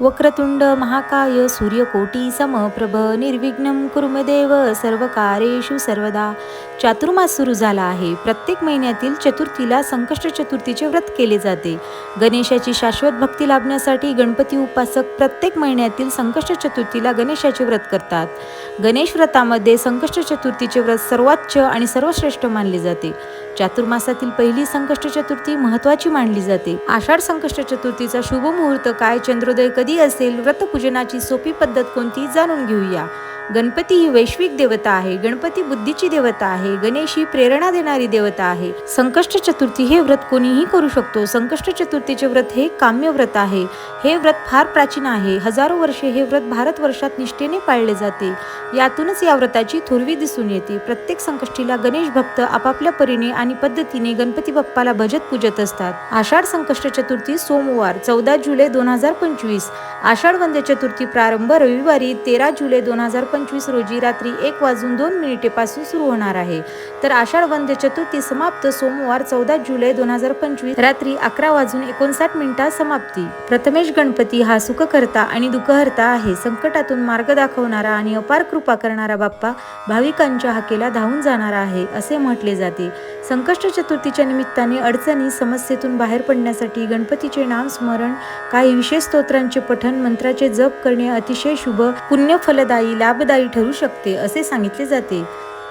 वक्रतुंड महाकाय सूर्यकोटी समप्रभ निर्विघ्न कुर्मदेव सर्व कार्યેषु सर्वदा. चातुर्मास सुरू झाला आहे. प्रत्येक महिन्यातील चतुर्थीला संकष्ट चतुर्थीचे व्रत केले जाते. गणेशाची शाश्वत भक्ती लाभण्यासाठी गणपती उपासक प्रत्येक महिन्यातील संकष्ट चतुर्थीला गणेशाचे व्रत करतात. गणेश व्रतामध्ये संकष्ट चतुर्थीचे व्रत सर्वोच्च आणि सर्वश्रेष्ठ मानले जाते. चातुर्मासातील पहिली संकष्ट चतुर्थी महत्वाची मानली जाते. आषाढ संकष्ट चतुर्थीचा शुभ मुहूर्त काय? चंद्रोदय कधी असेल व्रतपूजनाची सोपी पद्धत कोणती जाणून घेऊया. गणपती ही वैश्विक देवता आहे गणपती बुद्धीची देवता आहे गणेश ही प्रेरणा देणारी देवता आहे. संकष्ट चतुर्थी हे व्रत कोणीही करू शकतो. संकष्ट चतुर्थीचे व्रत हे काम्य व्रत आहे. हे व्रत फार प्राचीन आहे. हजारो वर्षे हे व्रत भारतवर्षात निष्ठेने पाळले जाते. यातूनच या व्रताची थोरवी दिसून येते. प्रत्येक संकष्टीला गणेश भक्त आपापल्या परीने आणि पद्धतीने गणपती बाप्पाला भजत पूजत असतात. आषाढ संकष्ट चतुर्थी सोमवार चौदा जुलै दोन हजार पंचवीस. आषाढ वंद्य चतुर्थी प्रारंभ रविवारी तेरा जुलै दोन हजार पंचवीस रोजी रात्री एक वाजून दोन मिनिटेपासून सुरू होणार आहे. तर आषाढ वंद्य चतुर्थी समाप्त सोमवार चौदा जुलै दोन हजार पंचवीस रात्री अकरा वाजून एकोणसाठ मिनिटात समाप्ती. प्रथमेश गणपती हा सुखकर्ता आणि दुःखहर्ता आहे. संकटातून मार्ग दाखवणारा आणि अपार कृपा करणारा बाप्पा भाविकांच्या हाकेला धावून जाणारा आहे असे म्हटले जाते. संकष्ट चतुर्थीच्या निमित्ताने अडचणी समस्येतून बाहेर पडण्यासाठी गणपतीचे नाम स्मरण काही विशेष स्तोत्रांचे पठण मंत्राचे जप करणे अतिशय शुभ पुण्य फलदायी लाभदायी ठरू शकते असे सांगितले जाते.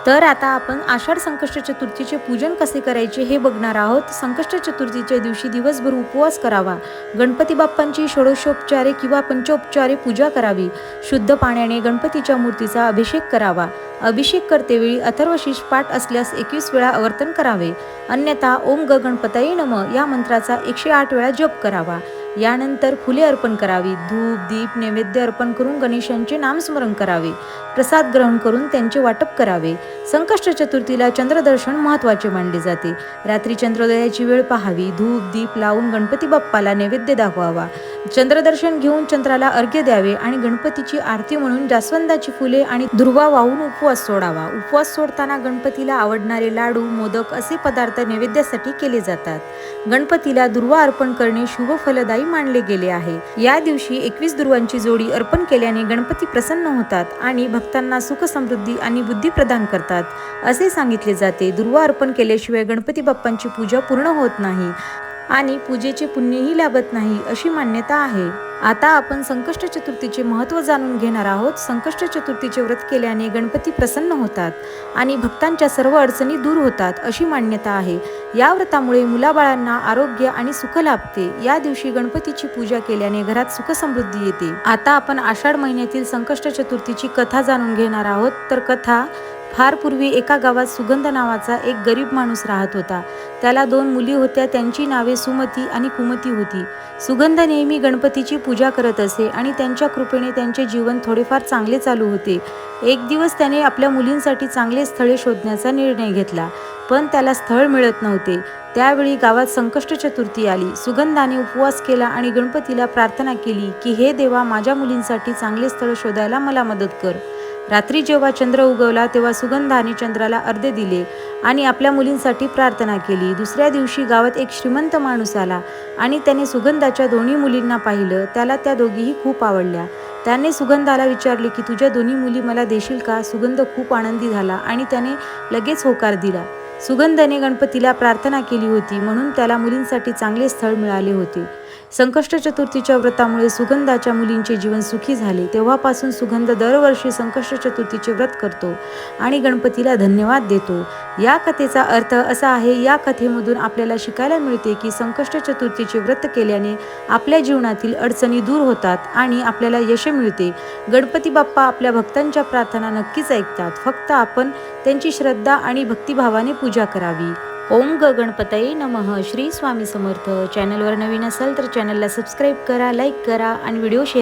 तर आता आपण आषाढ संकष्ट चतुर्थीचे पूजन कसे करायचे हे बघणार आहोत. संकष्ट चतुर्थीच्या दिवशी दिवसभर उपवास करावा. गणपती बाप्पांची षोडशोपचारे किंवा पंचोपचारे पूजा करावी. शुद्ध पाण्याने गणपतीच्या मूर्तीचा अभिषेक करावा. अभिषेक करतेवेळी अथर्वशीष पाठ असल्यास एकवीस वेळा आवर्तन करावे. अन्यथा ओम ग गणपताई नम या मंत्राचा एकशे आठ वेळा जप करावा. यानंतर फुले अर्पण करावी. धूप दीप नैवेद्य अर्पण करून गणेशांचे नामस्मरण करावे. प्रसाद ग्रहण करून त्यांचे वाटप करावे. संकष्ट चतुर्थीला चंद्रदर्शन महत्त्वाचे मानले जाते. रात्री चंद्रोदयाची वेळ पाहावी. धूप दीप लावून गणपती बाप्पाला नैवेद्य दाखवावा. चंद्रदर्शन घेऊन चंद्राला अर्घ्य द्यावे आणि गणपतीची आरती म्हणून जास्वंदाची फुले आणि दुर्वा वाहून उपवास सोडावा. उपवास सोडताना गणपतीला आवडणारे लाडू मोदक असे पदार्थ नैवेद्यासाठी केले जातात. गणपतीला दुर्वा अर्पण करणे शुभ फलदायी मानले गेले आहे. या दिवशी एकवीस दुर्वांची जोडी अर्पण केल्याने गणपती प्रसन्न होतात आणि भक्तांना सुख समृद्धी आणि बुद्धी प्रदान करतात. असे सांगितले जाते दुर्वा अर्पण केल्याशिवाय गणपती बाप्पांची पूजा पूर्ण होत नाही. आणि पूजेचे पुण्यही लाभत नाही अशी मान्यता आहे. आता आपण संकष्ट चतुर्थीचे महत्त्व जाणून घेणार आहोत. संकष्ट चतुर्थीचे व्रत केल्याने गणपती प्रसन्न होतात आणि भक्तांच्या सर्व अडचणी दूर होतात अशी मान्यता आहे. या व्रतामुळे मुलाबाळांना आरोग्य आणि सुख लाभते. या दिवशी गणपतीची पूजा केल्याने घरात सुख समृद्धी येते. आता आपण आषाढ महिन्यातील संकष्ट चतुर्थीची कथा जाणून घेणार आहोत. तर कथा फार पूर्वी एका गावात सुगंध नावाचा एक गरीब माणूस राहत होता. त्याला दोन मुली होत्या त्यांची नावे सुमती आणि कुमती होती. सुगंध नेहमी गणपतीची पूजा करत असे आणि त्यांच्या कृपेने त्यांचे जीवन थोडेफार चांगले चालू होते. एक दिवस त्याने आपल्या मुलींसाठी चांगले स्थळे शोधण्याचा निर्णय घेतला पण त्याला स्थळ मिळत नव्हते. त्यावेळी गावात संकष्ट चतुर्थी आली. सुगंधाने उपवास केला आणि गणपतीला प्रार्थना केली की हे देवा माझ्या मुलींसाठी चांगले स्थळ शोधायला मला मदत कर. रात्री जेव्हा चंद्र उगवला तेव्हा सुगंधाने चंद्राला अर्धे दिले आणि आपल्या मुलींसाठी प्रार्थना केली. दुसऱ्या दिवशी गावात एक श्रीमंत माणूस आला आणि त्याने सुगंधाच्या दोन्ही मुलींना पाहिलं. त्याला त्या दोघीही खूप आवडल्या. त्याने सुगंधाला विचारले की तुझ्या दोन्ही मुली मला देशील का सुगंध खूप आनंदी झाला आणि त्याने लगेच होकार दिला. सुगंधाने गणपतीला प्रार्थना केली होती. म्हणून त्याला मुलींसाठी चांगले स्थळ मिळाले होते. संकष्ट चतुर्थीच्या व्रतामुळे सुगंधाच्या मुलींचे जीवन सुखी झाले. तेव्हापासून सुगंध दरवर्षी संकष्ट चतुर्थीचे व्रत करतो आणि गणपतीला धन्यवाद देतो. या कथेचा अर्थ असा आहे या कथेमधून आपल्याला शिकायला मिळते की संकष्ट चतुर्थीचे व्रत केल्याने आपल्या जीवनातील अडचणी दूर होतात आणि आपल्याला यश मिळते. गणपती बाप्पा आपल्या भक्तांच्या प्रार्थना नक्कीच ऐकतात. फक्त आपण त्यांची श्रद्धा आणि भक्तिभावाने पूजा करावी. ओम ग गणपतये नमः. श्री स्वामी समर्थ. चॅनलवर नवीन असाल तर चॅनलला सबस्क्राईब करा लाईक करा आणि व्हिडिओ शेअर